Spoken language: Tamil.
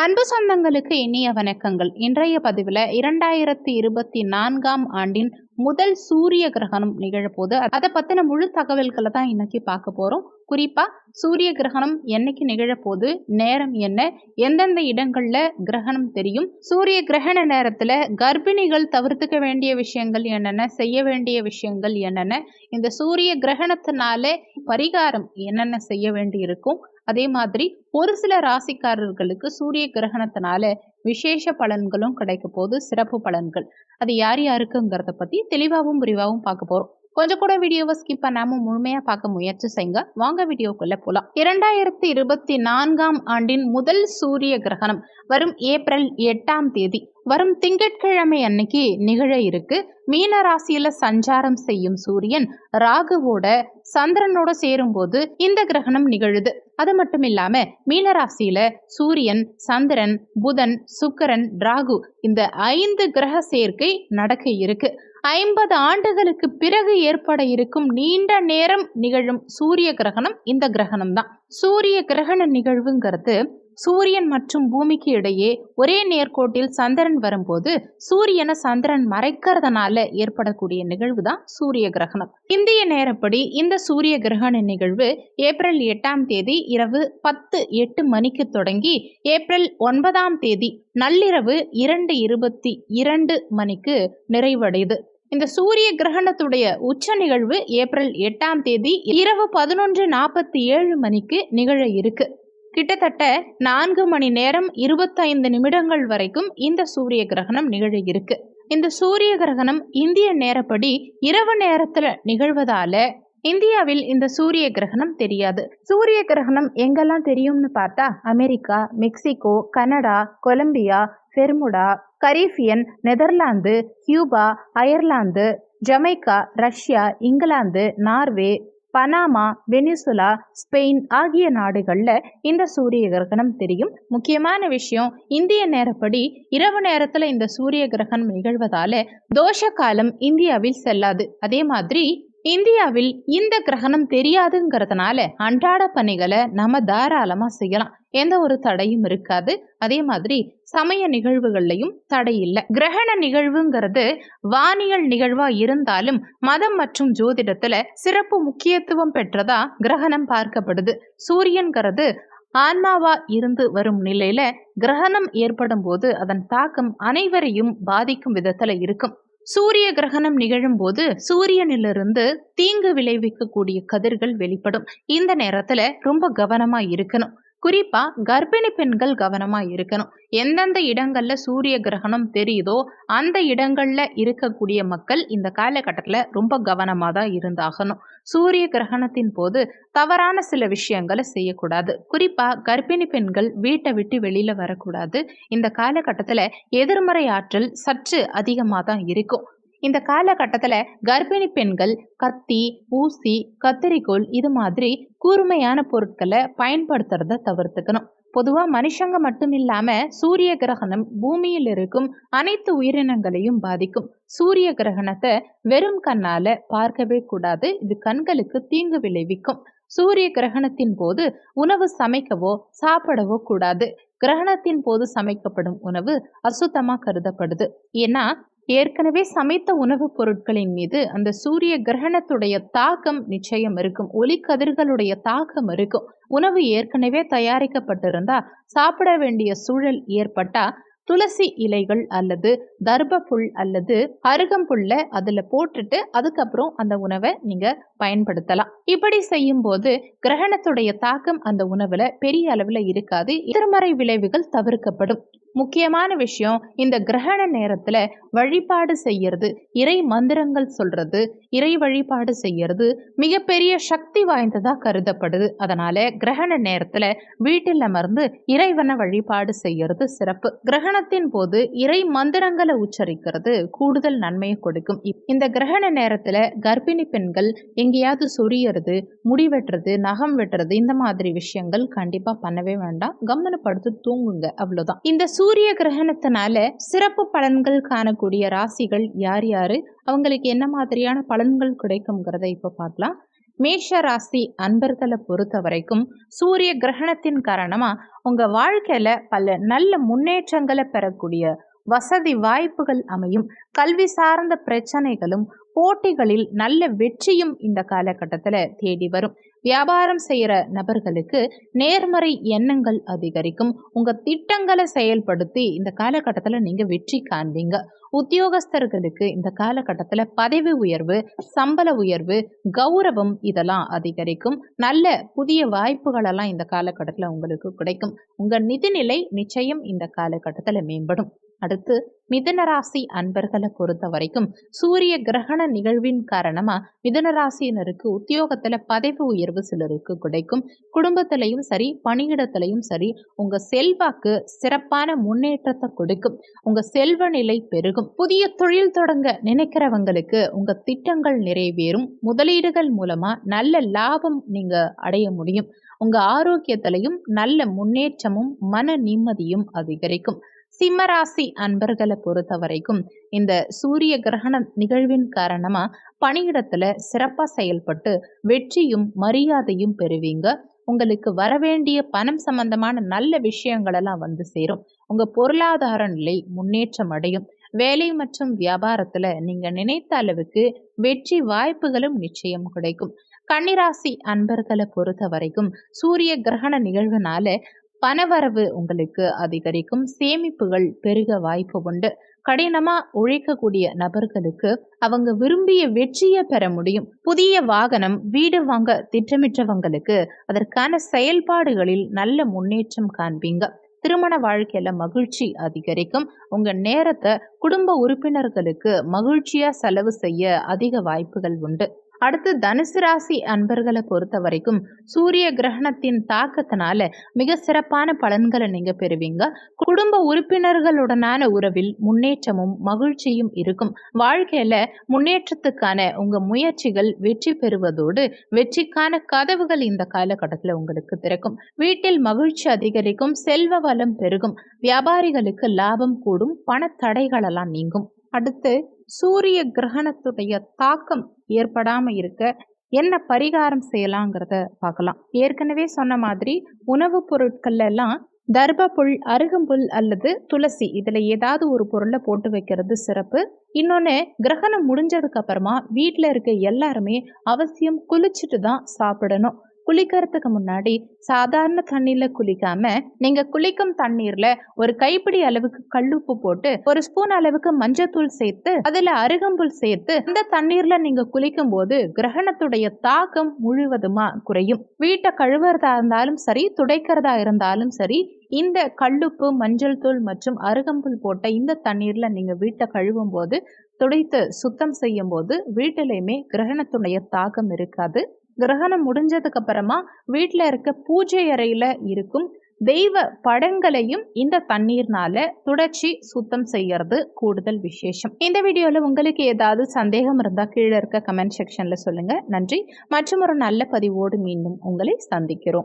அன்பு சொந்தங்களுக்கு இனிய வணக்கங்கள். இன்றைய பதிவில் இரண்டாயிரத்தி இருபத்தி நான்காம் ஆண்டின் முதல் சூரிய கிரகணம் நிகழப்போது அதை பற்றின முழு தகவல்களை தான் இன்னைக்கு பார்க்க போகிறோம் குறிப்பாக சூரிய கிரகணம் என்னைக்கு நிகழப்போது நேரம் என்ன எந்தெந்த இடங்களில் கிரகணம் தெரியும் சூரிய கிரகண நேரத்தில் கர்ப்பிணிகள் தவிர்த்துக்க வேண்டிய விஷயங்கள் என்னென்ன செய்ய வேண்டிய விஷயங்கள் என்னென்ன இந்த சூரிய கிரகணத்தினால பரிகாரம் என்னென்ன செய்ய வேண்டி இருக்கும் அதே மாதிரி ஒரு சில ராசிக்காரர்களுக்கு சூரிய கிரகணத்தினால விசேஷ பலன்களும் கிடைக்க போது சிறப்பு பலன்கள். அது யார் யாருக்குங்கிறத பற்றி தெளிவாகவும் விரிவாகவும் பார்க்க போகிறோம் கொஞ்சம் கூட வீடியோவை ஸ்கிப் பண்ணாம முழுமையா பார்க்க முயற்சி செய்யுங்க. வாங்க வீடியோக்குள்ள போலாம். இரண்டாயிரத்தி இருபத்தி நான்காம் ஆண்டின் முதல் சூரிய கிரகணம் வரும் ஏப்ரல் எட்டாம் தேதி. வரும் திங்கட்கிழமை அன்னைக்கு நிகழ இருக்கு. மீன ராசியில சஞ்சாரம் செய்யும் சூரியன் ராகுவோட சந்திரனோட சேரும்போது இந்த கிரகணம் நிகழுது. அது மட்டும் இல்லாம மீன ராசியில சூரியன் சந்திரன் புதன் சுக்கரன் ராகு இந்த ஐந்து கிரக சேர்க்கை நடக்க இருக்கு. ஐம்பது ஆண்டுகளுக்கு பிறகு ஏற்பட இருக்கும் நீண்ட நேரம் நிகழும் சூரிய கிரகணம் இந்த கிரகணம் தான் சூரிய கிரகண நிகழ்வுங்கிறது சூரியன் மற்றும் பூமிக்கு இடையே ஒரே நேர்கோட்டில் சந்திரன் வரும்போது சூரியனை சந்திரன் மறைக்கிறதுனால ஏற்படக்கூடிய நிகழ்வு தான் சூரிய கிரகணம். இந்திய நேரப்படி இந்த சூரிய கிரகண நிகழ்வு ஏப்ரல் எட்டாம் தேதி இரவு பத்து எட்டு மணிக்கு தொடங்கி ஏப்ரல் ஒன்பதாம் தேதி நள்ளிரவு இரண்டு இருபத்தி இரண்டு மணிக்கு நிறைவடையுது. இந்த சூரிய கிரகணத்துடைய உச்ச நிகழ்வு ஏப்ரல் எட்டாம் தேதி இரவு பதினொன்று நாற்பத்தி ஏழு மணிக்கு நிகழ இருக்கு. கிட்டத்தட்ட நான்கு மணி நேரம் இருபத்தைந்து நிமிடங்கள் வரைக்கும் இந்த சூரிய கிரகணம் நிகழ்கிருக்கு இந்த சூரிய கிரகணம் இந்திய நேரப்படி இரவு நேரத்தில் நிகழ்வதால இந்தியாவில் இந்த சூரிய கிரகணம் தெரியாது. சூரிய கிரகணம் எங்கெல்லாம் தெரியும்னு பார்த்தா America Mexico Canada Colombia Bermuda Caribbean Netherlands Cuba Ireland Jamaica Russia England Norway Panama Venezuela Spain ஆகிய நாடுகளில் இந்த சூரிய கிரகணம் தெரியும். முக்கியமான விஷயம் இந்திய நேரப்படி இரவு நேரத்தில் இந்த சூரிய கிரகணம் நிகழ்வதால தோஷ காலம் இந்தியாவில் செல்லாது. அதே மாதிரி இந்தியாவில் இந்த கிரகணம் தெரியாதுங்கிறதுனால அன்றாட பணிகளை நம்ம தாராளமாக செய்யலாம். எந்த ஒரு தடையும் இருக்காது. அதே மாதிரி சமய நிகழ்வுகள்லையும் தடை இல்லை. கிரகண நிகழ்வுங்கிறது வானியல் நிகழ்வா இருந்தாலும் மதம் மற்றும் ஜோதிடத்துல சிறப்பு முக்கியத்துவம் பெற்றதா கிரகணம் பார்க்கப்படுது. சூரியன்கிறது ஆன்மாவா இருந்து வரும் நிலையில கிரகணம் ஏற்படும் போது அதன் தாக்கம் அனைவரையும் பாதிக்கும் விதத்துல இருக்கும். சூரிய கிரகணம் நிகழும் போது சூரியனிலிருந்து தீங்கு விளைவிக்கக்கூடிய கதிர்கள் வெளிப்படும். இந்த நேரத்துல ரொம்ப கவனமா இருக்கணும். குறிப்பா கர்ப்பிணி பெண்கள் கவனமா இருக்கணும். எந்தெந்த இடங்கள்ல சூரிய கிரகணம் தெரியுதோ அந்த இடங்கள்ல இருக்கக்கூடிய மக்கள் இந்த காலகட்டத்தில் ரொம்ப கவனமாக தான் இருந்தாகணும். சூரிய கிரகணத்தின் போது தவறான சில விஷயங்களை செய்யக்கூடாது. குறிப்பா கர்ப்பிணி பெண்கள் வீட்டை விட்டு வெளியில வரக்கூடாது. இந்த காலகட்டத்தில் எதிர்மறை ஆற்றல் சற்று அதிகமாக தான் இருக்கும். இந்த காலகட்டத்தில் கர்ப்பிணி பெண்கள் கத்தி ஊசி கத்தரிக்கோல் இது மாதிரி கூர்மையான பொருட்களை பயன்படுத்துறத தவிர்த்துக்கணும். பொதுவாக மனுஷங்க மட்டும் இல்லாமல் சூரிய கிரகணம் பூமியில் இருக்கும் அனைத்து உயிரினங்களையும் பாதிக்கும். சூரிய கிரகணத்தை வெறும் கண்ணால பார்க்கவே கூடாது. இது கண்களுக்கு தீங்கு விளைவிக்கும். சூரிய கிரகணத்தின் போது உணவு சமைக்கவோ சாப்பிடவோ கூடாது. கிரகணத்தின் போது சமைக்கப்படும் உணவு அசுத்தமாக கருதப்படுது. ஏன்னா ஏற்கனவே சமைத்த உணவுப் பொருட்களின் மீது அந்த சூரிய கிரகணத்துடைய தாக்கம் நிச்சயம் இருக்கும். ஒளிக்கதிர்களுடைய தாக்கம் இருக்கும். உணவு ஏற்கனவே தயாரிக்கப்பட்டிருந்தா சாப்பிட வேண்டிய சூழல் ஏற்பட்டா துளசி இலைகள் அல்லது தர்ப புல் அல்லது அருகம்புல்ல அதில் போட்டுட்டு அதுக்கப்புறம் அந்த உணவை நீங்கள் பயன்படுத்தலாம். இப்படி செய்யும் போது கிரகணத்துடைய தாக்கம் அந்த உணவில் பெரிய அளவில் இருக்காது. எதிர்மறை விளைவுகள் தவிர்க்கப்படும். முக்கியமான விஷயம் இந்த கிரகண நேரத்தில் வழிபாடு செய்யறது இறை மந்திரங்கள் சொல்றது இறை வழிபாடு செய்யறது மிகப்பெரிய சக்தி வாய்ந்ததா கருதப்படுது. அதனால கிரகண நேரத்தில் வீட்டில் அமர்ந்து இறைவனை வழிபாடு செய்யறது சிறப்பு. கிரகணத்தின் போது இறை மந்திரங்களை உச்சரிக்கிறது கூடுதல் நன்மையை கொடுக்கும். இந்த கிரகண நேரத்தில் கர்ப்பிணி பெண்கள் எங்கேயாவது சொரியறது முடி வெட்டுறது நகம் வெட்டுறது இந்த மாதிரி விஷயங்கள் கண்டிப்பாக பண்ணவே வேண்டாம். கம்மனப்படுத்து தூங்குங்க. அவ்வளோதான் இந்த சூரிய கிரகணத்தினால சிறப்பு பலன்கள் காணக்கூடிய ராசிகள் யார் யாரு? அவங்களுக்கு என்ன மாதிரியான பலன்கள் கிடைக்குங்கிறத இப்போ பார்க்கலாம். மேஷ ராசி அன்பர்களை பொறுத்த வரைக்கும் சூரிய கிரகணத்தின் காரணமா உங்க வாழ்க்கையில பல நல்ல முன்னேற்றங்களை பெறக்கூடிய வசதி வாய்ப்புகள் அமையும். கல்வி சார்ந்த பிரச்சனைகளும் போட்டிகளில் நல்ல வெற்றியும் இந்த காலகட்டத்தில் தேடி வரும். வியாபாரம் செய்கிற நபர்களுக்கு நேர்மறை எண்ணங்கள் அதிகரிக்கும். உங்கள் திட்டங்களை செயல்படுத்தி இந்த காலகட்டத்தில் நீங்கள் வெற்றி காண்பீங்க. உத்தியோகஸ்தர்களுக்கு இந்த காலகட்டத்தில் பதவி உயர்வு சம்பள உயர்வு கௌரவம் இதெல்லாம் அதிகரிக்கும். நல்ல புதிய வாய்ப்புகளெல்லாம் இந்த காலகட்டத்தில் உங்களுக்கு கிடைக்கும். உங்கள் நிதிநிலை நிச்சயம் இந்த காலகட்டத்தில் மேம்படும். அடுத்து மிதனராசி அன்பர்களை பொறுத்த வரைக்கும் சூரிய கிரகண நிகழ்வின் காரணமா மிதனராசியினருக்கு உத்தியோகத்துல பதவி உயர்வு சிலருக்கு கிடைக்கும். குடும்பத்திலையும் சரி பணியிடத்திலையும் சரி உங்க செல்வாக்கு சிறப்பான முன்னேற்றத்தை கொடுக்கும். உங்க செல்வ நிலை பெருகும். புதிய தொழில் தொடங்க நினைக்கிறவங்களுக்கு உங்க திட்டங்கள் நிறைவேறும். முதலீடுகள் மூலமா நல்ல லாபம் நீங்க அடைய முடியும். உங்க ஆரோக்கியத்திலையும் நல்ல முன்னேற்றமும் மன நிம்மதியும் அதிகரிக்கும். சிம்மராசி அன்பர்களை பொறுத்த வரைக்கும் இந்த சூரிய கிரகண நிகழ்வின் காரணமா பணியிடத்துல சிறப்பா செயல்பட்டு வெற்றியும் மரியாதையும் பெறுவீங்க. உங்களுக்கு வரவேண்டிய பணம் சம்பந்தமான நல்ல விஷயங்களெல்லாம் வந்து சேரும். உங்க பொருளாதார நிலை முன்னேற்றம் அடையும். வேலை மற்றும் வியாபாரத்துல நீங்க நினைத்த அளவுக்கு வெற்றி வாய்ப்புகளும் நிச்சயம் கிடைக்கும். கன்னிராசி அன்பர்களை பொறுத்த வரைக்கும் சூரிய கிரகண நிகழ்வுனால பணவரவு உங்களுக்கு அதிகரிக்கும். சேமிப்புகள் பெருக வாய்ப்பு உண்டு. கடினமா உழைக்கக்கூடிய நபர்களுக்கு அவங்க விரும்பிய வெற்றியை பெற முடியும். புதிய வாகனம் வீடு வாங்க திட்டமிட்டவங்களுக்கு அதற்கான செயல்பாடுகளில் நல்ல முன்னேற்றம் காண்பீங்க. திருமண வாழ்க்கையில மகிழ்ச்சி அதிகரிக்கும். உங்க நேரத்தை குடும்ப உறுப்பினர்களுக்கு மகிழ்ச்சியா செலவு செய்ய அதிக வாய்ப்புகள் உண்டு. அடுத்து தனுசு ராசி அன்பர்களை பொறுத்த வரைக்கும் சூரிய கிரகணத்தின் தாக்கத்தினால மிக சிறப்பான பலன்களை நீங்க பெறுவீங்க. குடும்ப உறுப்பினர்களுடனான உறவில் முன்னேற்றமும் மகிழ்ச்சியும் இருக்கும். வாழ்க்கையில முன்னேற்றத்துக்கான உங்க முயற்சிகள் வெற்றி பெறுவதோடு வெற்றிக்கான கதவுகள் இந்த காலகட்டத்தில் உங்களுக்கு திறக்கும். வீட்டில் மகிழ்ச்சி அதிகரிக்கும் செல்வ வளம் பெருகும் வியாபாரிகளுக்கு லாபம் கூடும் பணத்தடைகளெல்லாம் நீங்கும். அடுத்து சூரிய கிரகணத்துடைய தாக்கம் ஏற்படாமல் இருக்க என்ன பரிகாரம் செய்யலாங்கிறத பார்க்கலாம். ஏற்கனவே சொன்ன மாதிரி உணவுப் பொருட்கள் எல்லாம் தர்பப்புல் அருகம்புல் அல்லது துளசி இதில் ஏதாவது ஒரு பொருளை போட்டு வைக்கிறது சிறப்பு. இன்னொன்று கிரகணம் முடிஞ்சதுக்கு அப்புறமா வீட்டில் இருக்க எல்லாருமே அவசியம் குளிச்சுட்டு தான் சாப்பிடணும். குளிக்கிறதுக்கு முன்னாடி சாதாரண தண்ணியில் குளிக்காம நீங்க குளிக்கும் தண்ணீர்ல ஒரு கைப்பிடி அளவுக்கு கல்லுப்பு போட்டு ஒரு ஸ்பூன் அளவுக்கு மஞ்சத்தூள் சேர்த்து அதுல அருகம்புல் சேர்த்து அந்த தண்ணீர்ல நீங்க குளிக்கும் போது கிரகணத்துடைய தாக்கம் முழுவதுமா குறையும். வீட்டை கழுவுறதா இருந்தாலும் சரி துடைக்கிறதா இருந்தாலும் சரி இந்த கல்லுப்பு மஞ்சள் தூள் மற்றும் அருகம்புல் போட்ட இந்த தண்ணீர்ல நீங்க வீட்டை கழுவும் போது துடைத்து சுத்தம் செய்யும் போது வீட்டிலையுமே கிரகணத்துடைய தாக்கம் இருக்காது. கிரகணம் முடிஞ்சதுக்கு அப்புறமா வீட்டில் இருக்க பூஜை அறையில் இருக்கும் தெய்வ படங்களையும் இந்த தண்ணீர்னால துடைச்சி சுத்தம் செய்யறது கூடுதல் விசேஷம். இந்த வீடியோவில் உங்களுக்கு ஏதாவது சந்தேகம் இருந்தால் கீழே இருக்க கமெண்ட் செக்ஷனில் சொல்லுங்கள் நன்றி. மற்றும் ஒரு நல்ல பதிவோடு மீண்டும் உங்களை சந்திக்கிறோம்.